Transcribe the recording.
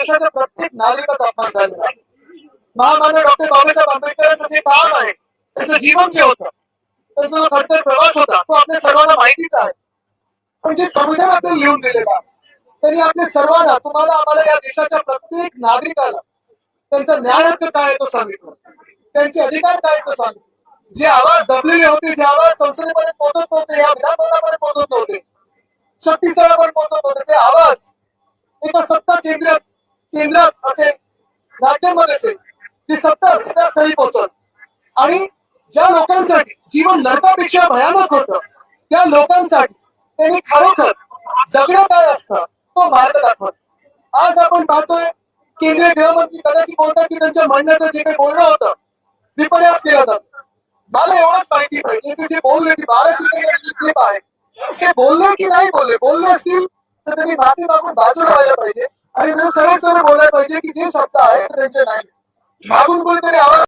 देशाच्या प्रत्येक नागरिकाचा अपमान झालेला आहे. महामान्य डॉक्टर बाबासाहेब आंबेडकरांचं जे काम आहे त्यांचं जीवन जे होतं त्यांचा जो खडतर प्रवास होता तो आपल्या सर्वांना माहितीच आहे. पण जे संविधान आपल्याला लिहून दिलेलं आहे त्यांनी आपल्या सर्वांना तुम्हाला आम्हाला या देशाच्या प्रत्येक नागरिकाला त्यांचा न्याय हक्क काय आहे तो सांगितलं. त्यांचे अधिकार काय तो सांगितलं. जे आवाज दबलेले होते जे आवाज संसदेमध्ये पोहोचत नव्हते या विधानभवनामध्ये पोहोचत नव्हते शक्तीस्थळावर पोहोचत होते ते आवाज एका सत्ता केंद्रात केंद्रात असेल राज्यांमध्ये असेल ती सत्ता असते त्या स्थळी पोहोचत आणि ज्या लोकांसाठी जीवन नरकापेक्षा भयानक होतं त्या लोकांसाठी त्यांनी खरोखर जगणं काय असतं तो मार्ग दाखवत. आज आपण पाहतोय केंद्रीय गृहमंत्री कदाचित बोलतात की त्यांच्या म्हणण्याचं जे काही बोलणं होतं विपर्यास केला जातो. मला एवढंच माहिती पाहिजे की जे बोलले ती बारा सेकंड क्लिप आहे ते बोलले की नाही बोलले? बोलले असतील तर त्यांनी माती टाकून बाजूला व्हायला पाहिजे. आणि सरळ सरळ बोलायला पाहिजे की जे शब्द आहेत त्यांचे नाही मागून कोणीतरी आवाज